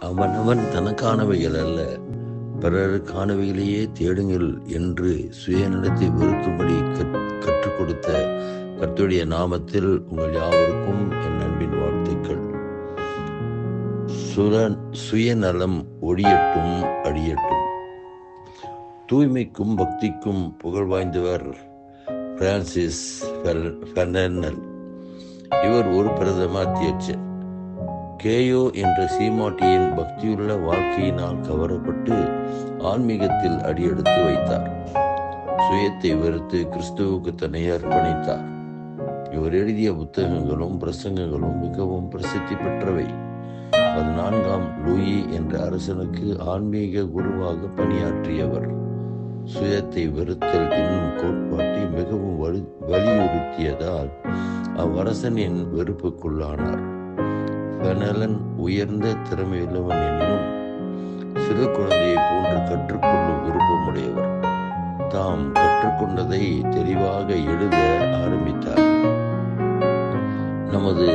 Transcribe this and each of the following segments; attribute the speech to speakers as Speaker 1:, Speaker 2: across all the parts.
Speaker 1: அவனவன் தனக்கானவைகள் அல்ல. பிறருக்கானவைகளையே தேடுங்கள் என்று சுயநலத்தை வெறுக்கும்படி கற்- கற்றுக் கொடுத்த கர்த்தருடைய நாமத்தில் உங்கள் யாவருக்கும் என் அன்பின் வாழ்த்துக்கள். சுர சுயநலம் ஒழியட்டும் அழியட்டும். தூய்மைக்கும் பக்திக்கும் புகழ் வாய்ந்தவர் பிரான்சிஸ் ஃபெர்- இவர் ஒரு பிரதம அத்தியட்சர். கேயோ என்ற சீமாட்டியின் பக்தியுள்ள வாழ்க்கையினால் கவரப்பட்டு ஆன்மீகத்தில் அடியெடுத்து வைத்தார். சுயத்தை வெறுத்து கிறிஸ்துவுக்கு தன்னை அர்ப்பணித்தார். இவர் எழுதிய புத்தகங்களும் பிரசங்கங்களும் மிகவும் பிரசித்தி பெற்றவை. பதினான்காம் லூயி என்ற அரசனுக்கு ஆன்மீக குருவாக பணியாற்றியவர். சுயத்தை வெறுத்தல் என்னும் கோட்பாட்டை மிகவும் வலி வலியுறுத்தியதால் அவ்வரசனின் வெறுப்புக்குள்ளானார். கனலன் உயர்ந்த திறமையுள்ளவன் எனினும் சிறு குழந்தையை போன்று கற்றுக்கொள்ளும் விருப்பமுடையவர். தாம் கற்றுக்கொண்டதை தெளிவாக எழுத ஆரம்பித்தார். நமது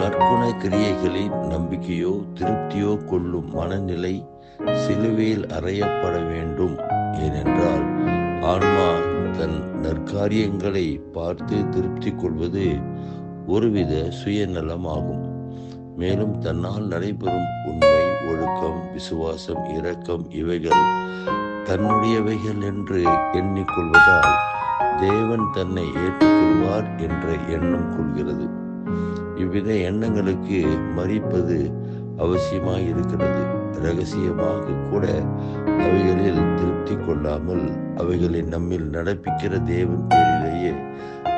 Speaker 1: நற்குண கிரியைகளின் நம்பிக்கையோ திருப்தியோ கொள்ளும் மனநிலை சிலுவையில் அறையப்பட வேண்டும். ஏனென்றால் ஆன்மா தன் நற்காரியங்களை பார்த்து திருப்தி கொள்வது ஒருவித சுயநலம் ஆகும் மேலும் தன்னால் நடைபெறும் உண்மை ஒழுக்கம் விசுவாசம் இரக்கம் இவைகள் தன்னுடையவைகள் என்று எண்ணிக்கொள்வதால் தேவன் தன்னை ஏற்றுக்கொள்வார் என்ற எண்ணம் கொள்கிறது. இவ்வித எண்ணங்களுக்கு மறிப்பது அவசியமாய் இருக்கிறது ரகசியமாக கூட அவைகளில் திருப்தி கொள்ளாமல் அவைகளை நம்மில் நடப்பிக்கிற தேவன் பேரிலேயே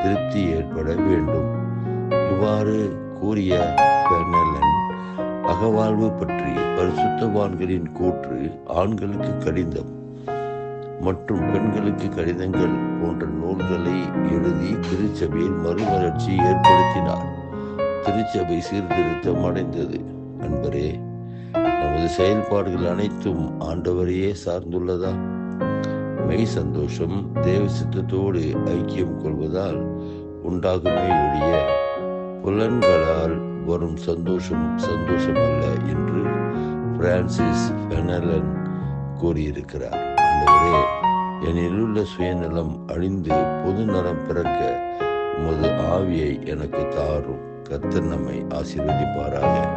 Speaker 1: திருப்தி ஏற்பட வேண்டும். இவ்வாறு கூறிய பெர்னலன் அகவாழ்வு பற்றி பரிசுத்தவான்களின் கூற்று ஆண்களுக்கு கடிதம் மற்றும் பெண்களுக்கு கடிதங்கள் போன்ற நூல்களை எழுதி திருச்சபையில் மறுமலர்ச்சி ஏற்படுத்தினார். திருச்சபை சீர்திருத்தம் அடைந்தது. நண்பரே நமது செயல்பாடுகள் அனைத்தும் ஆண்டவரையே சார்ந்துள்ளதா? மெய் சந்தோஷம் தேவ சித்தத்தோடு ஐக்கியம் கொள்வதால் உண்டாகுமே ஒழிய புலன்களால் வரும் சந்தோஷம் சந்தோஷம் அல்ல என்று பிரான்சிஸ் பெனலன் கூறியிருக்கிறார். ஆண்டவரே என்னிலுள்ள சுயநலம் அழிந்து பொது நலம் பிறக்க உமது ஆவியை எனக்கு தாரும். கர்த்தர் நம்மை ஆசீர்வதிப்பாராக.